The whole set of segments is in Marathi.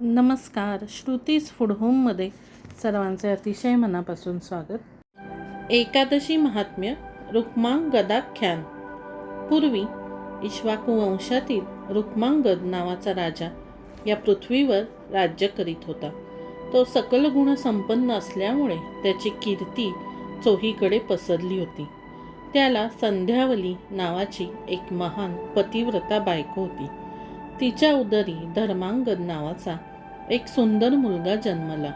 नमस्कार श्रुतीज फूड होममध्ये सर्वांचे अतिशय मनापासून स्वागत. एकादशी महात्म्य रुक्मांग गदाख्यान. पूर्वी इश्वाकुवंशातील वंशातील रुक्मांगद नावाचा राजा या पृथ्वीवर राज्य करीत होता. तो सकल गुण संपन्न असल्यामुळे त्याची कीर्ती चोहीकडे पसरली होती. त्याला संध्यावली नावाची एक महान पतिव्रता बायको होती. तिच्या उदरी धर्मांगद नावाचा एक सुंदर मुलगा जन्मला.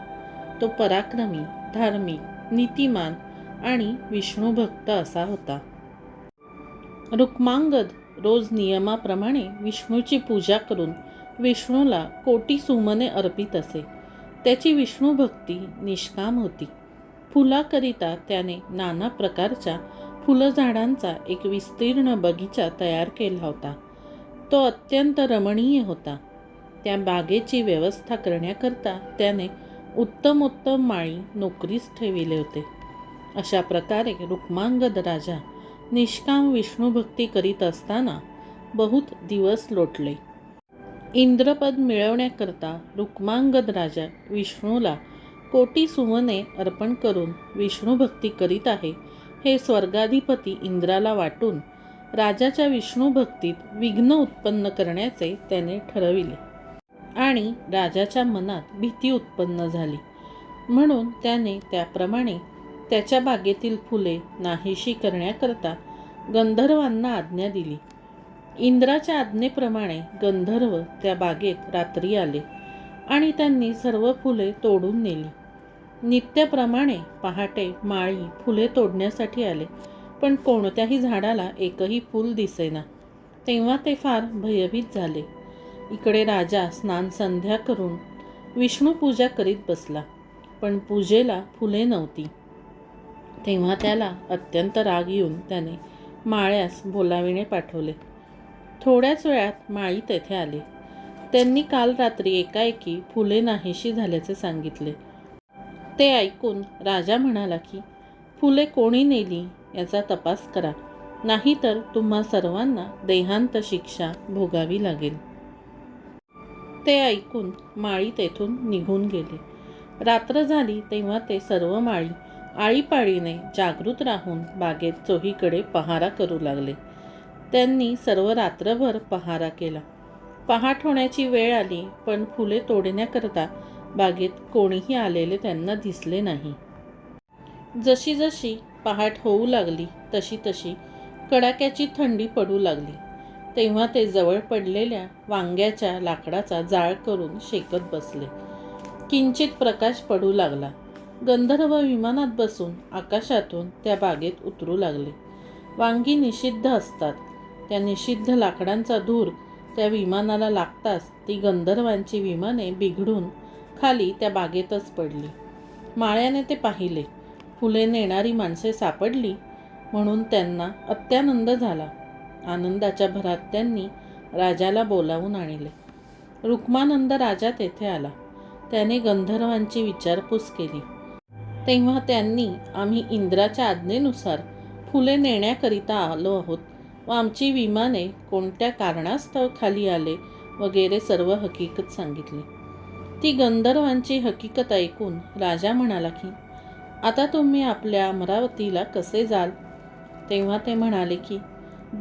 तो पराक्रमी धार्मिक नीतिमान आणि विष्णुभक्त असा होता. रुक्मांगद रोज नियमाप्रमाणे विष्णूची पूजा करून विष्णूला कोटी सुमने अर्पित असे. त्याची विष्णुभक्ती निष्काम होती. फुलाकरिता त्याने नाना प्रकारच्या फुलझाडांचा एक विस्तीर्ण बगीचा तयार केला होता. तो अत्यंत रमणीय होता. त्या बागेची व्यवस्था करण्याकरता त्याने उत्तम उत्तम माळी नोकरीस ठेविले होते. अशा प्रकारे रुक्मांगद राजा निष्काम विष्णुभक्ती करीत असताना बहुत दिवस लोटले. इंद्रपद मिळवण्याकरता रुक्मांगद राजा विष्णूला कोटी सुमने अर्पण करून विष्णुभक्ती करीत आहे हे स्वर्गाधिपती इंद्राला वाटून राजाच्या विष्णू भक्तीत विघ्न उत्पन्न करण्याचे त्याने ठरविले. आणि राजाच्या मनात भीती उत्पन्न झाली. म्हणून त्याने त्याप्रमाणे त्याच्या बागेतील फुले नाहीशी करण्याकरता गंधर्वांना आज्ञा दिली. इंद्राच्या आज्ञेप्रमाणे गंधर्व त्या बागेत रात्री आले आणि त्यांनी सर्व फुले तोडून नेली. नित्याप्रमाणे पहाटे माळी फुले तोडण्यासाठी आले. पण कोणत्याही झाडाला एकही फूल दिसेना. तेव्हा ते फार भयभीत झाले. इकडे राजा स्नान संध्या करून विष्णू पूजा करीत बसला पण पूजेला फुले नव्हती. तेव्हा त्याला अत्यंत राग येऊन त्याने माळ्यास बोलाविणे पाठवले. थोड्याच वेळात माळी तेथे आले. त्यांनी काल रात्री एकाएकी फुले नाहीशी झाल्याचे सांगितले. ते ऐकून राजा म्हणाला की फुले कोणी नेली याचा तपास करा. नाहीतर तुम्हा सर्वांना देहांत शिक्षा भोगावी लागेल. ते ऐकून माळी तेथून निघून गेले. रात्र झाली तेव्हा ते सर्व माळी आळीपाळीने जागृत राहून बागेत चोहीकडे पहारा करू लागले. त्यांनी सर्व रात्रभर पहारा केला. पहाट होण्याची वेळ आली पण फुले तोडण्याकरता बागेत कोणीही आलेले त्यांना दिसले नाही. जशी जशी पहाट होऊ लागली तशी तशी कडाक्याची थंडी पडू लागली. तेव्हा ते जवळ पडलेल्या वांग्याच्या लाकडाचा जाळ करून शेकत बसले. किंचित प्रकाश पडू लागला. गंधर्व विमानात बसून आकाशातून त्या बागेत उतरू लागले. वांगी निषिद्ध असतात. त्या निषिद्ध लाकडांचा धूर त्या विमानाला लागताच ती गंधर्वांची विमाने बिघडून खाली त्या बागेतच पडली. माळ्याने ते पाहिले. फुले नेणारी माणसे सापडली म्हणून त्यांना अत्यानंद झाला. आनंदाच्या भरात त्यांनी राजाला बोलावून आणले. रुक्मानंद राजा तेथे आला. त्याने गंधर्वांची विचारपूस केली. तेव्हा त्यांनी आम्ही इंद्राच्या आज्ञेनुसार फुले नेण्याकरिता आलो आहोत व आमची विमाने कोणत्या कारणास्तव खाली आले वगैरे सर्व हकीकत सांगितली ती गंधर्वांची हकीकत ऐकून राजा म्हणाला की आता तुम्ही आपल्या अमरावतीला कसे जाल? तेव्हा ते म्हणाले की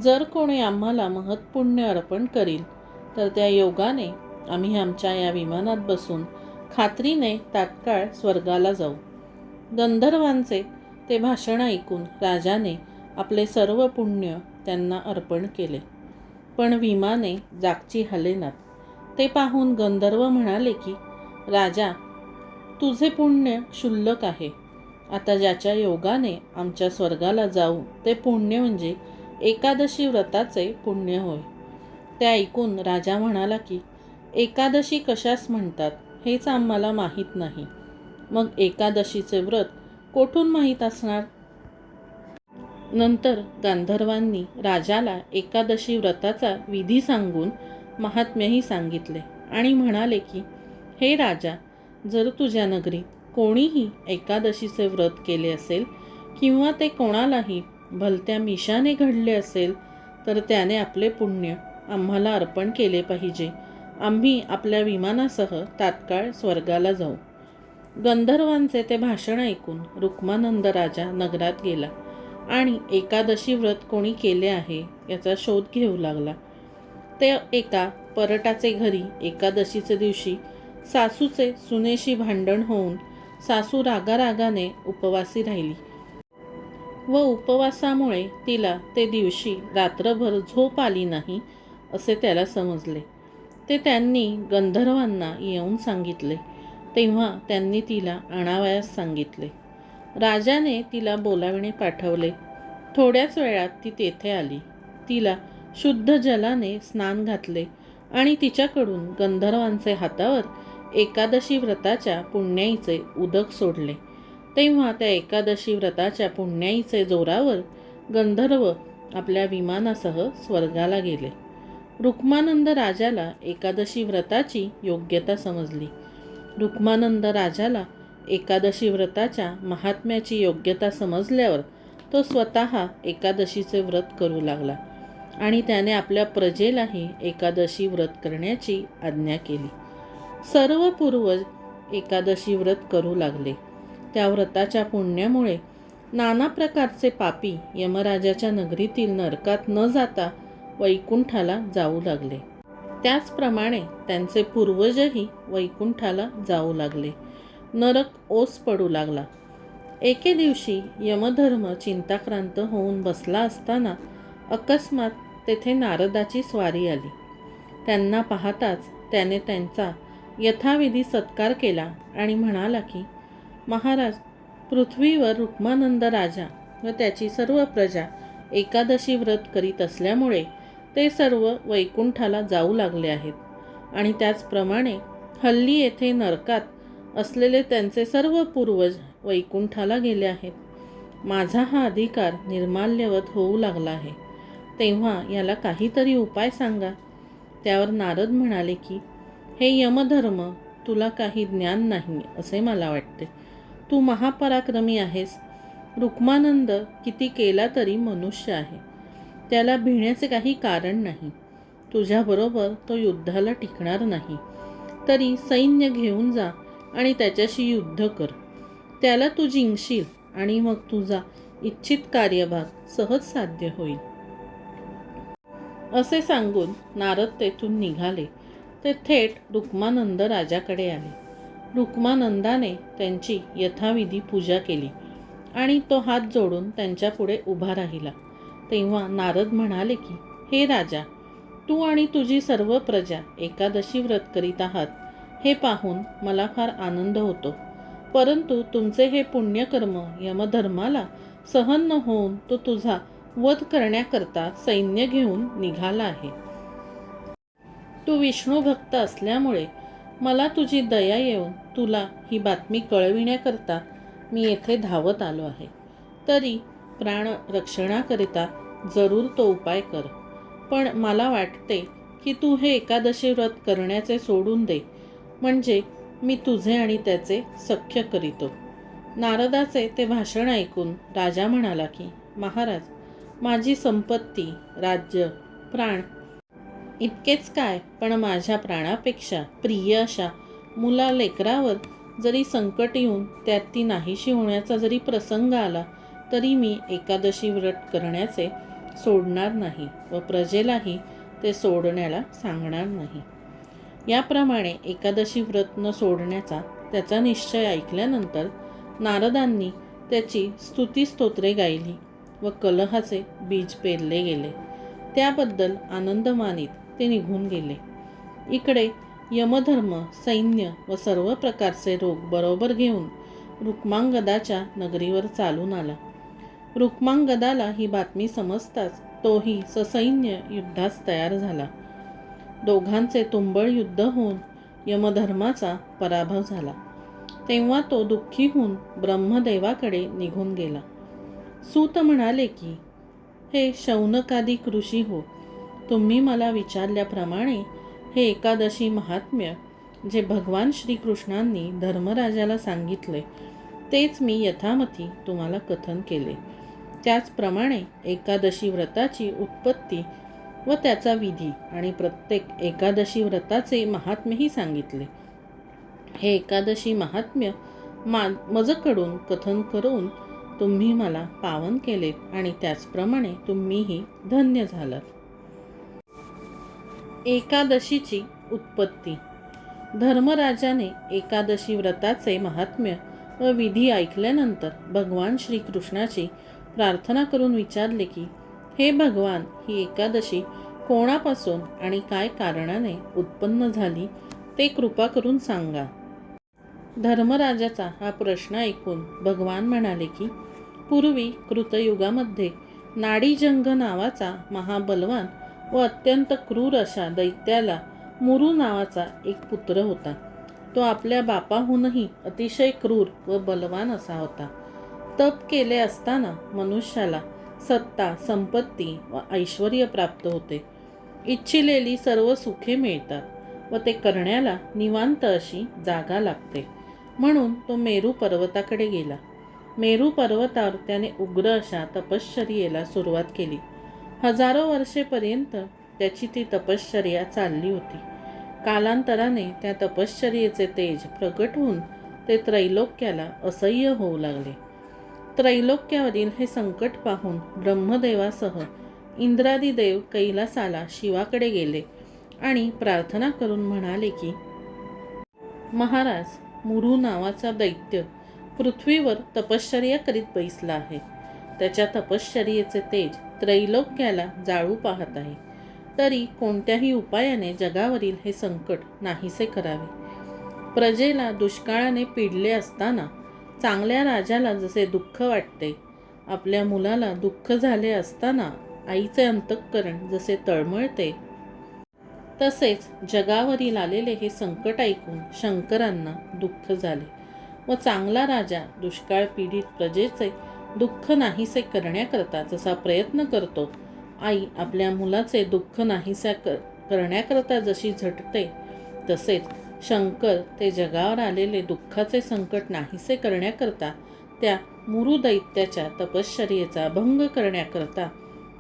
जर कोणी आम्हाला महत्पुण्य अर्पण करील तर त्या योगाने आम्ही आमच्या या विमानात बसून खात्रीने तात्काळ स्वर्गाला जाऊ. गंधर्वांचे ते भाषण ऐकून राजाने आपले सर्व पुण्य त्यांना अर्पण केले. पण विमाने जागची हलेनात ते पाहून गंधर्व म्हणाले की राजा तुझे पुण्य क्षुल्लक आहे. आता ज्याच्या योगाने आमच्या स्वर्गाला जाऊ ते पुण्य म्हणजे एकादशी व्रताचे पुण्य होय. ते ऐकून राजा म्हणाला की एकादशी कशास म्हणतात हेच आम्हाला माहीत नाही. मग एकादशीचे व्रत कोठून माहीत असणार? नंतर गांधर्वांनी राजाला एकादशी व्रताचा विधी सांगून महात्म्यही सांगितले आणि म्हणाले की हे राजा जर तुझ्या नगरीत कोणीही एकादशीचे व्रत केले असेल किंवा ते कोणालाही भलत्या मिशाने घडले असेल तर त्याने आपले पुण्य आम्हाला अर्पण केले पाहिजे. आम्ही आपल्या विमानासह तात्काळ स्वर्गाला जाऊ. गंधर्वांचे ते भाषण ऐकून रुक्मानंद राजा नगरात गेला आणि एकादशी व्रत कोणी केले आहे याचा शोध घेऊ लागला. ते एका परटाचे घरी एकादशीचे दिवशी सासूचे सुनेशी भांडण होऊन सासू रागारागाने उपवासी राहिली. व उपवासामुळे तिला ते दिवशी रात्रभर झोप आली नाही असे त्याला समजले. ते त्यांनी गंधर्वांना येऊन सांगितले. तेव्हा त्यांनी तिला आणावयास सांगितले. राजाने तिला बोलाविणे पाठवले. थोड्याच वेळात ती तेथे आली. तिला शुद्ध जलाने स्नान घातले आणि तिच्याकडून गंधर्वांचे हातावर एकादशी व्रताच्या पुण्याईचे उदक सोडले. तेव्हा त्या एकादशी व्रताच्या पुण्याईचे जोरावर गंधर्व आपल्या विमानासह स्वर्गाला गेले. रुक्मानंद राजाला एकादशी व्रताची योग्यता समजली. रुक्मानंद राजाला एकादशी व्रताच्या महात्म्याची योग्यता समजल्यावर तो स्वतः एकादशीचे व्रत करू लागला आणि त्याने आपल्या प्रजेलाही एकादशी व्रत करण्याची आज्ञा केली. सर्व पूर्वज एकादशी व्रत करू लागले. त्या व्रताच्या पुण्यामुळे नाना प्रकारचे पापी यमराजाच्या नगरीतील नरकात न जाता वैकुंठाला जाऊ लागले. त्याचप्रमाणे त्यांचे पूर्वजही वैकुंठाला जाऊ लागले. नरक ओस पडू लागला. एके दिवशी यमधर्म चिंताक्रांत होऊन बसला असताना अकस्मात तेथे नारदाची स्वारी आली. त्यांना पाहताच त्याने त्यांचा यथाविधी सत्कार केला आणि म्हणाला की महाराज पृथ्वीवर रुक्मानंद राजा व त्याची सर्व प्रजा एकादशी व्रत करीत असल्यामुळे ते सर्व वैकुंठाला जाऊ लागले आहेत. आणि त्याचप्रमाणे हल्ली येथे नरकात असलेले त्यांचे सर्व पूर्वज वैकुंठाला गेले आहेत. माझा हा अधिकार निर्माल्यवत होऊ लागला आहे. तेव्हा याला काहीतरी उपाय सांगा. त्यावर नारद म्हणाले की हे यमधर्म तुला काही ज्ञान नाही असे मला वाटते. तू महापराक्रमी आहेस. रुक्मानंद किती केला तरी मनुष्य आहे. त्याला भिण्याचे काही कारण नाही. तुझ्याबरोबर तो युद्धाला टिकणार नाही. तरी सैन्य घेऊन जा आणि त्याच्याशी युद्ध कर. त्याला तू जिंकशील आणि मग तुझा इच्छित कार्यभाग सहज साध्य होईल. असे सांगून नारद तेथून निघाले. ते थेट रुक्मानंद राजाकडे आले. रुक्मानंदाने त्यांची यथाविधी पूजा केली आणि तो हात जोडून त्यांच्यापुढे उभा राहिला. तेव्हा नारद म्हणाले की हे राजा तू आणि तुझी सर्व प्रजा एकादशी व्रत करीत आहात. हे पाहून मला फार आनंद होतो. परंतु तुमचे हे पुण्यकर्म यमधर्माला सहन न होऊन तो तुझा वध करण्याकरता सैन्य घेऊन निघाला आहे. तू विष्णू भक्त असल्यामुळे मला तुझी दया येऊन तुला ही बातमी कळविण्याकरता मी येथे धावत आलो आहे. तरी प्राण रक्षणाकरिता जरूर तो उपाय कर. पण मला वाटते की तू हे एकादशी व्रत करण्याचे सोडून दे. म्हणजे मी तुझे आणि त्याचे सख्य करीतो. नारदाचे ते भाषण ऐकून राजा म्हणाला की महाराज माझी संपत्ती राज्य प्राण इतकेच काय पण माझ्या प्राणापेक्षा प्रिय अशा मुला लेकरावर जरी संकट येऊन त्यात ती नाहीशी होण्याचा जरी प्रसंग आला तरी मी एकादशी व्रत करण्याचे सोडणार नाही व प्रजेलाही ते सोडण्याला सांगणार नाही. याप्रमाणे एकादशी व्रत न सोडण्याचा त्याचा निश्चय ऐकल्यानंतर नारदांनी त्याची स्तुतीस्तोत्रे गायली व कलहाचे बीज पेरले गेले. त्याबद्दल आनंद मानित ते निघून गेले. इकडे यमधर्म सैन्य व सर्व प्रकारचे रोग बरोबर घेऊन रुक्मांगदाच्या नगरीवर चालून आला. रुक्मांगदाला ही बातमी समजताच तोही ससैन्य युद्धास तयार झाला. दोघांचे तुंबळ युद्ध होऊन यमधर्माचा पराभव झाला. तेव्हा तो दुःखी होऊन ब्रह्मदेवाकडे निघून गेला. सूत म्हणाले की हे शौनकादिक ऋषी हो तुम्ही मला विचारल्याप्रमाणे हे एकादशी महात्म्य जे भगवान श्रीकृष्णांनी धर्मराजाला सांगितले तेच मी यथामती तुम्हाला कथन केले. त्याचप्रमाणे एकादशी व्रताची उत्पत्ती व त्याचा विधी आणि प्रत्येक एकादशी व्रताचे महात्म्यही सांगितले. हे एकादशी महात्म्य मा मजकडून कथन करून तुम्ही मला पावन केले आणि त्याचप्रमाणे तुम्हीही धन्य झालात. एकादशीची उत्पत्ती. धर्मराजाने एकादशी व्रताचे महात्म्य व विधी ऐकल्यानंतर भगवान श्रीकृष्णाची प्रार्थना करून विचारले की हे भगवान ही एकादशी कोणापासून आणि काय कारणाने उत्पन्न झाली ते कृपा करून सांगा. धर्मराजाचा हा प्रश्न ऐकून भगवान म्हणाले की पूर्वी कृतयुगामध्ये नाडीजंग नावाचा महाबलवान व अत्यंत क्रूर अशा दैत्याला मुरू नावाचा एक पुत्र होता. तो आपल्या बापाहूनही अतिशय क्रूर व बलवान असा होता. तप केले असताना मनुष्याला सत्ता संपत्ती व ऐश्वर प्राप्त होते. इच्छिलेली सर्व सुखे मिळतात व ते करण्याला निवांत अशी जागा लागते. म्हणून तो मेरू पर्वताकडे गेला. मेरू पर्वतावर त्याने उग्र अशा तपश्चर्येला सुरुवात केली. हजारो वर्षेपर्यंत त्याची ती तपश्चर्या चालली होती. कालांतराने त्या तपश्चर्येचे तेज प्रकट होऊन ते त्रैलोक्याला असह्य होऊ लागले. त्रैलोक्यावरील हे संकट पाहून ब्रह्मदेवासह इंद्रादी देव कैलासाला शिवाकडे गेले आणि प्रार्थना करून म्हणाले की महाराज मुरू नावाचा दैत्य पृथ्वीवर तपश्चर्या करीत बैसला आहे. त्याच्या तपश्चर्येचे तेज त्रैलोक्याला जाळू पाहत आहे. तरी कोणत्याही उपायाने जगावरील हे संकट नाहीसे करावे. प्रजेला दुष्काळाने पिडले असताना चांगल्या राजाला जसे दुःख वाटते आपल्या मुलाला दुःख झाले असताना आईचे अंतःकरण जसे तळमळते तसेच जगावरील आलेले हे संकट ऐकून शंकरांना दुःख झाले व चांगला राजा दुष्काळ पीडित प्रजेचे दुःख नाहीसे करण्याकरता जसा प्रयत्न करतो आई आपल्या मुलाचे दुःख नाहीसे कर करण्याकरता जशी झटते तसेच शंकर ते जगावर आलेले दुःखाचे संकट नाहीसे करण्याकरता त्या मुरुदैत्याच्या तपश्चर्येचा भंग करण्याकरता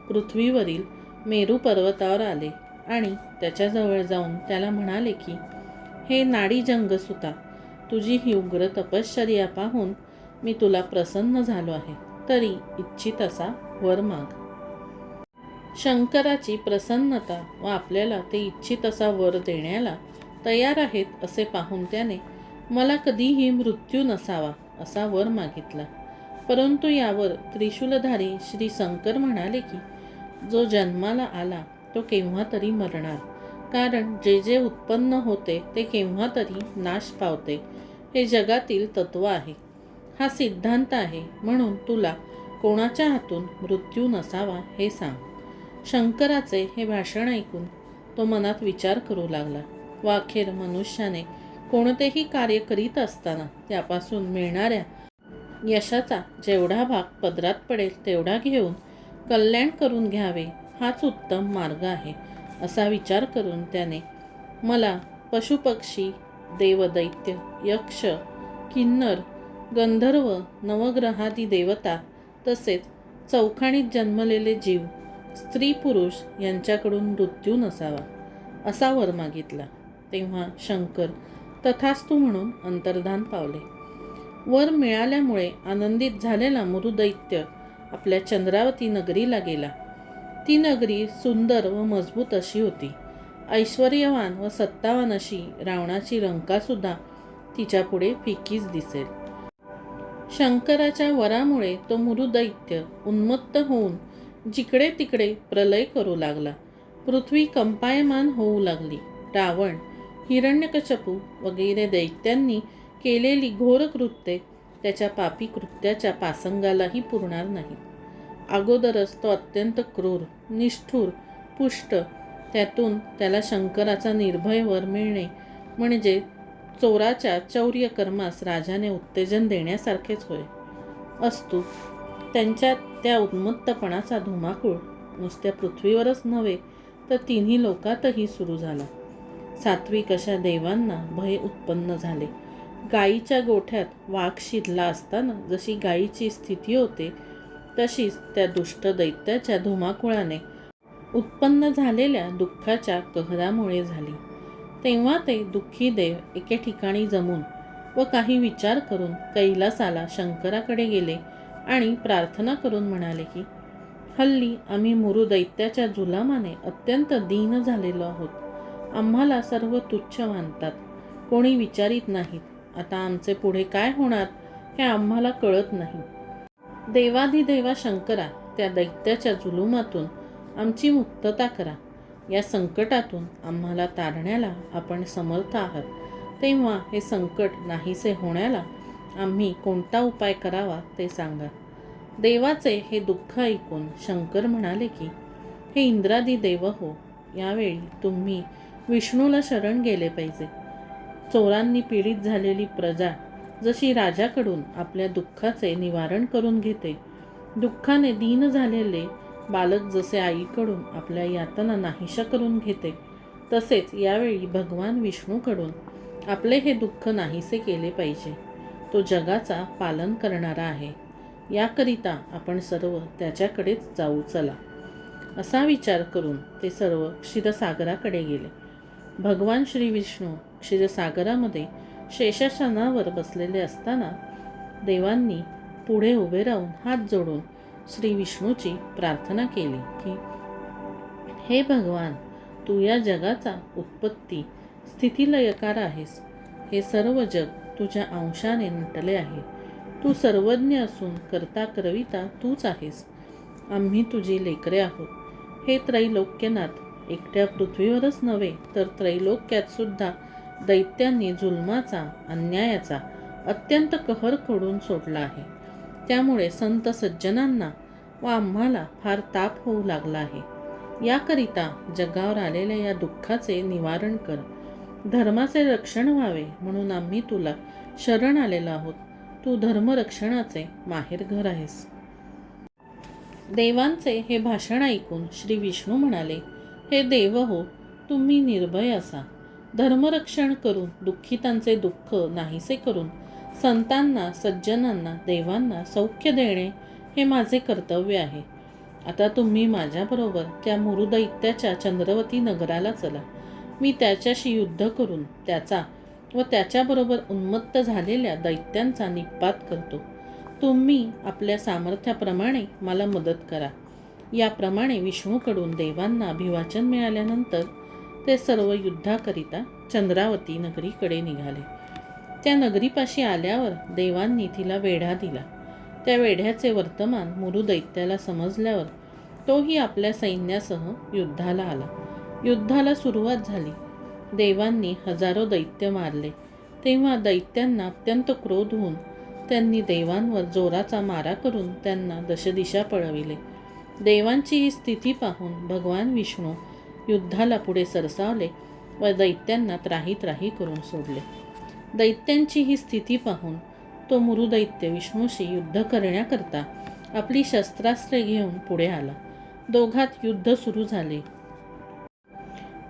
पृथ्वीवरील मेरू पर्वतावर आले आणि त्याच्याजवळ जाऊन त्याला म्हणाले की हे नाडी जंगसुता तुझी ही उग्र तपश्चर्या पाहून मी तुला प्रसन्न झालो आहे. तरी इच्छित असा वर माग. शंकराची प्रसन्नता व आपल्याला ते इच्छित असा वर देण्याला तयार आहेत असे पाहून त्याने मला कधीही मृत्यू नसावा असा वर मागितला. परंतु यावर त्रिशूलधारी श्री शंकर म्हणाले की जो जन्माला आला तो केव्हा तरी मरणार. कारण जे जे उत्पन्न होते ते केव्हा तरी नाश पावते. हे जगातील तत्व आहे. हा सिद्धांत आहे म्हणून तुला कोणाच्या हातून मृत्यू नसावा हे सांग. शंकराचे हे भाषण ऐकून तो मनात विचार करू लागला. वाखेर अखेर मनुष्याने कोणतेही कार्य करीत असताना त्यापासून मिळणाऱ्या यशाचा जेवढा भाग पदरात पडेल तेवढा घेऊन कल्याण करून घ्यावे हाच उत्तम मार्ग आहे असा विचार करून त्याने मला पशुपक्षी देवदैत्य यक्ष किन्नर गंधर्व नवग्रहादी देवता तसेच चौखाणीत जन्मलेले जीव स्त्री पुरुष यांच्याकडून मृत्यू नसावा असा वर मागितला. तेव्हा शंकर तथास्तू म्हणून अंतर्धान पावले. वर मिळाल्यामुळे आनंदित झालेला मृदैत्य आपल्या चंद्रावती नगरीला गेला. ती नगरी सुंदर व मजबूत अशी होती. ऐश्वर्यवान व सत्तावान अशी रावणाची रंकासुद्धा तिच्यापुढे फिकीच दिसेल. शंकराच्या वरामुळे तो मृदैत्य उन्मत्त होऊन जिकडे तिकडे प्रलय करू लागला. पृथ्वी कंपायमान होऊ लागली. रावण हिरण्यकचपू वगैरे दैत्यांनी केलेली घोर कृत्ये त्याच्या पापी कृत्याच्या पासंगालाही पुरणार नाही अगोदरच तो अत्यंत क्रूर निष्ठूर पुष्ट त्यातून त्याला शंकराचा निर्भय वर मिळणे म्हणजे चोराच्या चौर्य कर्मास राजाने उत्तेजन देण्यासारखेच होय. असतो त्यांच्या त्या उन्मत्तपणाचा धुमाकूळ नुसत्या पृथ्वीवरच नव्हे तर तिन्ही लोकातही सुरू झाला. सात्विक अशा देवांना भय उत्पन्न झाले. गायीच्या गोठ्यात वाघ शिरला असताना जशी गायीची स्थिती होते तशीच त्या दुष्ट दैत्याच्या धुमाकुळाने उत्पन्न झालेल्या दुःखाच्या कहरामुळे झाली. तेव्हा ते दुःखी देव एके ठिकाणी जमून व काही विचार करून कैलासाला शंकराकडे गेले आणि प्रार्थना करून म्हणाले की हल्ली आम्ही मुरु दैत्याच्या जुलामाने अत्यंत दीन झालेलो आहोत. आम्हाला सर्व तुच्छ मानतात. कोणी विचारित नाहीत. आता आमचे पुढे काय होणार हे आम्हाला कळत नाही. देवाधिदेवा शंकरा त्या दैत्याच्या जुलुमातून आमची मुक्तता करा. या संकटातून आम्हाला तारण्याला आपण समर्थ आहात. तेव्हा हे संकट नाहीसे होण्याला आम्ही कोणता उपाय करावा ते सांगा. देवाचे हे दुःख ऐकून शंकर म्हणाले की हे इंद्रादी देव हो यावेळी तुम्ही विष्णूला शरण गेले पाहिजे. चोरांनी पीडित झालेली प्रजा जशी राजाकडून आपल्या दुःखाचे निवारण करून घेते दुःखाने दीन झालेले बालक जसे आईकडून आपल्या यातना नाहीशा करून घेते तसेच यावेळी भगवान विष्णूकडून आपले हे दुःख नाहीसे केले पाहिजे. तो जगाचा पालन करणारा आहे. याकरिता आपण सर्व त्याच्याकडेच जाऊ चला. असा विचार करून ते सर्व क्षीरसागराकडे गेले. भगवान श्री विष्णू क्षीरसागरामध्ये शेषासनावर बसलेले असताना देवांनी पुढे उभे राहून हात जोडून श्री विष्णूची प्रार्थना केली की हे भगवान तू या जगाचा उत्पत्ती स्थितीलयकार आहेस. हे सर्व जग तुझ्या अंशाने नटले आहे. तू सर्वज्ञ असून करता करविता तूच आहेस. आम्ही तुझी लेकरे आहोत. हे त्रैलोक्यनाथ एकट्या पृथ्वीवरच नव्हे तर त्रैलोक्यात सुद्धा दैत्यांनी जुलमाचा अन्यायाचा अत्यंत कहर खोडून सोडला आहे. त्यामुळे संत सज्जनांना व आम्हाला फार ताप होऊ लागला आहे. याकरिता जगावर आलेल्या या दुःखाचे निवारण कर. धर्माचे रक्षण व्हावे म्हणून आम्ही तुला शरण आलेलो आहोत. तू धर्मरक्षणाचे माहेरघर आहेस. देवांचे हे भाषण ऐकून श्री विष्णू म्हणाले हे देव हो तुम्ही निर्भय असा. धर्मरक्षण करून दुःखितांचे दुःख नाहीसे करून संतांना सज्जनांना देवांना सौख्य देणे हे माझे कर्तव्य आहे. आता तुम्ही माझ्याबरोबर त्या मुरुदैत्याच्या चंद्रवती नगराला चला. मी त्याच्याशी युद्ध करून त्याचा व त्याच्याबरोबर उन्मत्त झालेल्या दैत्यांचा निपात करतो. तुम्ही आपल्या सामर्थ्याप्रमाणे मला मदत करा. याप्रमाणे विष्णूकडून देवांना अभिवाचन मिळाल्यानंतर ते सर्व युद्धाकरिता चंद्रावती नगरीकडे निघाले. त्या नगरीपाशी आल्यावर देवांनी तिला वेढा दिला. त्या वेढ्याचे वर्तमान मुरु दैत्याला समजल्यावर तोही आपल्या सैन्यासह युद्धाला आला. युद्धाला सुरुवात झाली. देवांनी हजारो दैत्य मारले. तेव्हा दैत्यांना अत्यंत क्रोध होऊन त्यांनी देवांवर जोराचा मारा करून त्यांना दशदिशा पळविले. देवांची ही स्थिती पाहून भगवान विष्णू युद्धाला पुढे सरसावले व दैत्यांना त्राही त्राही करून सोडले. दैत्यांची ही स्थिती पाहून तो मुरुदैत्य विष्णूशी युद्ध करण्याकरता आपली शस्त्रास्त्रे घेऊन पुढे आला. दोघात युद्ध सुरू झाले.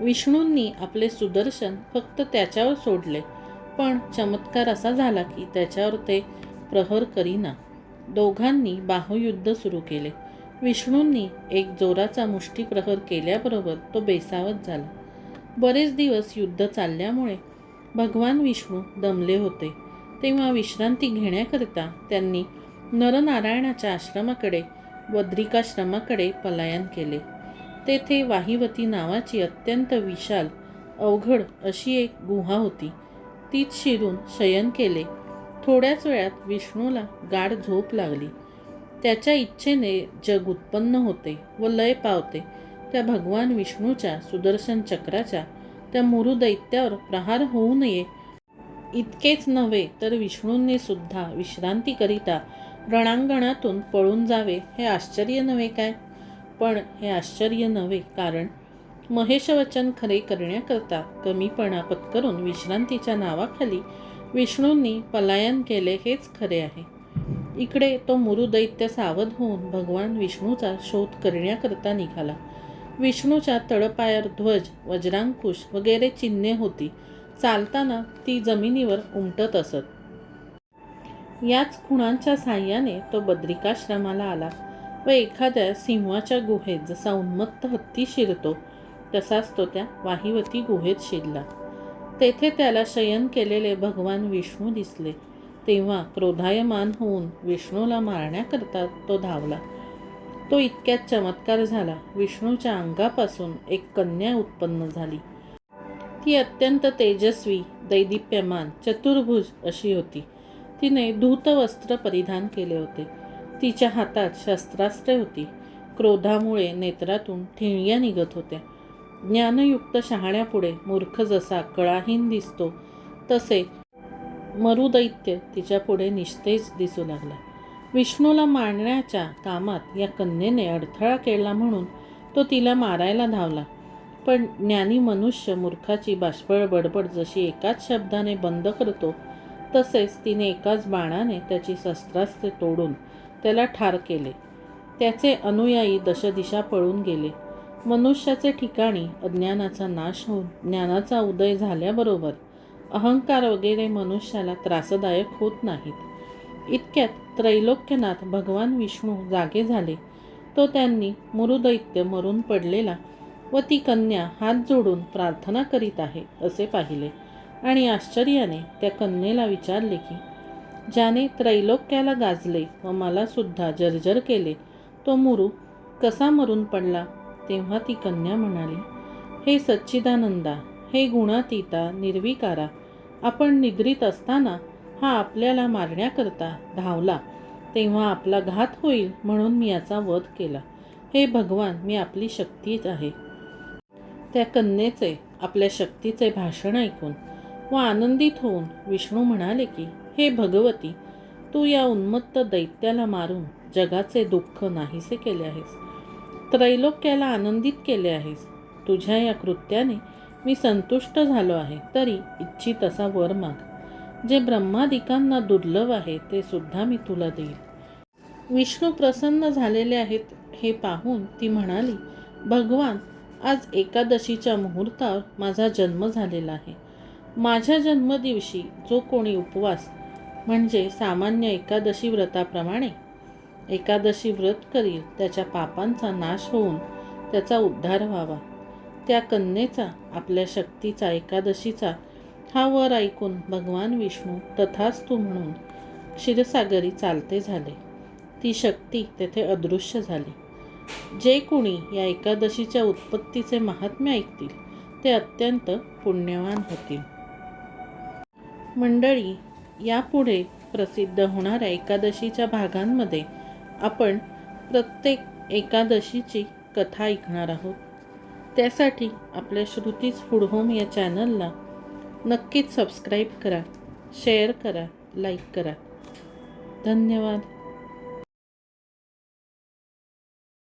विष्णूंनी आपले सुदर्शन फक्त त्याच्यावर सोडले पण चमत्कार असा झाला की त्याच्यावर ते प्रहर करीना. दोघांनी बाहुयुद्ध सुरू केले. विष्णूंनी एक जोराचा मुष्टी प्रहर केल्याबरोबर तो बेसावत झाला. बरेच दिवस युद्ध चालल्यामुळे भगवान विष्णू दमले होते. तेव्हा विश्रांती घेण्याकरिता त्यांनी नरनारायणाच्या आश्रमाकडे बद्रिकाश्रमाकडे पलायन केले. तेथे वाहिवती नावाची अत्यंत विशाल अवघड अशी एक गुहा होती. तीच शिरून शयन केले. थोड्याच वेळात विष्णूला गाढ झोप लागली. त्याच्या इच्छेने जग उत्पन्न होते व लय पावते. त्या भगवान विष्णूच्या सुदर्शन चक्राच्या त्या मुरुदैत्यावर प्रहार होऊ नये इतकेच नव्हे तर विष्णूंनी सुद्धा विश्रांतीकरिता रणांगणातून पळून जावे हे आश्चर्य नव्हे काय? पण हे आश्चर्य नव्हे कारण महेशवचन खरे करण्याकरता कमीपणा पत्करून विश्रांतीच्या नावाखाली विष्णूंनी पलायन केले हेच खरे आहे. इकडे तो मुरुदैत्य सावध होऊन भगवान विष्णूचा शोध करण्याकरता निघाला. विष्णूच्या तळपायावर ध्वज वज्रांकुश वगैरे चिन्हे होती. चालताना ती जमिनीवर उमटत असत. याच खुणांच्या साह्याने तो बद्रिकाश्रमाला आला व एखाद्या सिंहाच्या गुहेत जसा उन्मत्त हत्ती शिरतो तसाच तो त्या वाहिवती गुहेत शिरला. तेथे त्याला शयन केलेले भगवान विष्णू दिसले. तेव्हा क्रोधायमान होऊन विष्णूला मारण्याकरता तो धावला. तो इतक्यात चमत्कार झाला. विष्णूच्या अंगापासून एक कन्या उत्पन्न झाली. ती अत्यंत तेजस्वी दैदिप्यमान चतुर्भुज अशी होती. तिने धूत वस्त्र परिधान केले होते. तिच्या हातात शस्त्रास्त्रे होती. क्रोधामुळे नेत्रातून ठिणग्या निघत होत्या. ज्ञानयुक्त शहाण्यापुढे मूर्ख जसा कळाहीन दिसतो तसे मरुदैत्य तिच्यापुढे निस्तेज दिसू लागला. विष्णूला मारण्याच्या कामात या कन्येने अडथळा केला म्हणून तो तिला मारायला धावला. पण ज्ञानी मनुष्य मूर्खाची बाष्पळ बडबड जशी एकाच शब्दाने बंद करतो तसेच तिने एकाच बाणाने त्याची शस्त्रास्त्रे तोडून त्याला ठार केले. त्याचे अनुयायी दशदिशा पळून गेले. मनुष्याचे ठिकाणी अज्ञानाचा नाश होऊन ज्ञानाचा उदय झाल्याबरोबर अहंकार वगैरे मनुष्याला त्रासदायक होत नाहीत. इतक्यात त्रैलोक्यनाथ भगवान विष्णू जागे झाले. तो त्यांनी मुरुदैत्य मरून पडलेला व ती कन्या हात जोडून प्रार्थना करीत आहे असे पाहिले. आणि आश्चर्याने त्या कन्येला विचारले की ज्याने त्रैलोक्याला गाजले व मला सुद्धा जर्जर केले. तो मुरू कसा मरून पडला? तेव्हा ती कन्या म्हणाली हे सच्चिदानंदा हे गुणातीता निर्विकारा आपण निद्रित असताना हा आपल्याला मारण्याकरता धावला. तेव्हा आपला घात होईल म्हणून मी याचा वध केला. हे भगवान मी आपली शक्तीच आहे. त्या कन्येचे आपल्या शक्तीचे भाषण ऐकून व आनंदित होऊन विष्णू म्हणाले की हे भगवती तू या उन्मत्त दैत्याला मारून जगाचे दुःख नाहीसे केले आहेस. त्रैलोक्याला आनंदित केले आहेस. तुझ्या या कृत्याने मी संतुष्ट झालो आहे तरी इच्छित असा वर माग. जे ब्रह्मादिकांना दुर्लभ आहे ते सुद्धा मी तुला देईल. विष्णू प्रसन्न झालेले आहेत हे पाहून ती म्हणाली भगवान आज एकादशीच्या मुहूर्तावर माझा जन्म झालेला आहे. माझ्या जन्मदिवशी जो कोणी उपवास म्हणजे सामान्य एकादशी व्रताप्रमाणे एकादशी व्रत करील त्याच्या पापांचा नाश होऊन त्याचा उद्धार व्हावा. त्या कन्येचा आपल्या शक्तीचा एकादशीचा हा वर ऐकून भगवान विष्णू तथास्तू म्हणून क्षीरसागरी चालते झाले. ती शक्ती तेथे अदृश्य झाली. जे कोणी या एकादशीच्या उत्पत्तीचे महात्म्य ऐकतील ते अत्यंत पुण्यवान होतील. मंडळी यापुढे प्रसिद्ध होणाऱ्या एकादशीच्या भागांमध्ये आपण प्रत्येक एकादशीची कथा ऐकणार आहोत. त्यासाठी आपल्या श्रुतीज फूड होम या चॅनलला नक्कीच सबस्क्राईब करा शेअर करा लाईक करा. धन्यवाद.